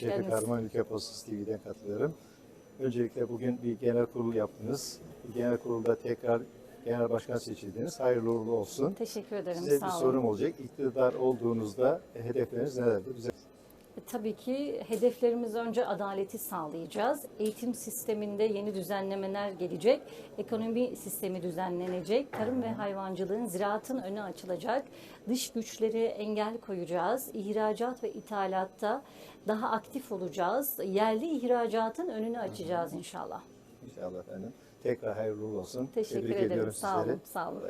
geldiniz. Kahraman Ülke Postası TV'den katılıyorum. Öncelikle bugün bir genel kurul yaptınız. Bu genel kurulda tekrar genel başkan seçildiniz. Hayırlı uğurlu olsun. Teşekkür ederim. Size Sağ bir olun. sorum olacak. İktidar olduğunuzda hedefleriniz nelerdir? Bize Tabii ki hedeflerimiz önce adaleti sağlayacağız. Eğitim sisteminde yeni düzenlemeler gelecek. Ekonomi sistemi düzenlenecek. Tarım ve hayvancılığın, ziraatın önü açılacak. Dış güçleri engel koyacağız. İhracat ve ithalatta daha aktif olacağız. Yerli ihracatın önünü açacağız inşallah. inşallah efendim. Tekrar hayırlı olsun. Teşekkür Tebrik ederim. Sağ sizleri. olun, sağ olun.